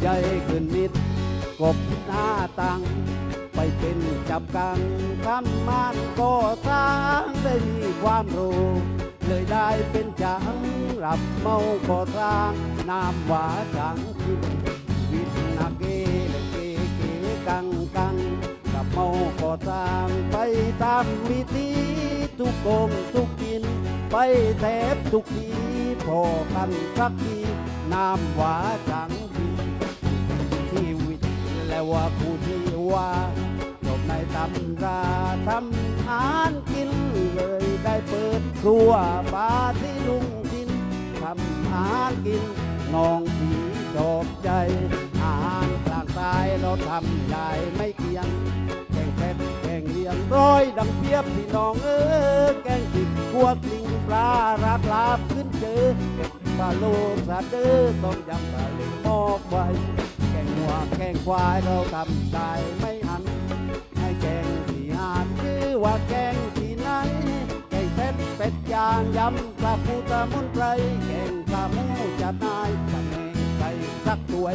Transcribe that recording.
ใหญ่ขึ้นนิด กบหน้าตัง ไปเป็นจับกังทำมานก็สร้างได้มีความรู้ เลยได้เป็นจังรับเมาก็สร้างน้ำหวาจังคิดวิทนาเกแลเกเกกังกังกับเมาก็สร้างไปตามวิธีทุกกงทุกกิน ไปแทบทุกทีพอกันสักทีน้ำหวาจัง ว่าผู้ที่ว่าจบในตำราทำอาหารกินเลยได้เปิดครัวปลาที่ลุงกินทำอาหารกินน้องผีจบใจ อาหารกลางตายเราทำได้ไม่เกียงแกงเป็ดแกงเลียงร้อยดังเพียบพี่น้องเออแกงจิกพวกลิงปลาราดลาบขึ้นเจอเก็บปลาโลกสะเดอต้มยำปลาเล็ ควายเราทำได้ไม่หัน ให้แกงที่หาดชื่อว่าแกงที่ไหนแกงเป็ดเป็ดยางยำปลาพูตะมุนไพรแกงปลาหมูจัดนายปลาแหงใส่สักด้วย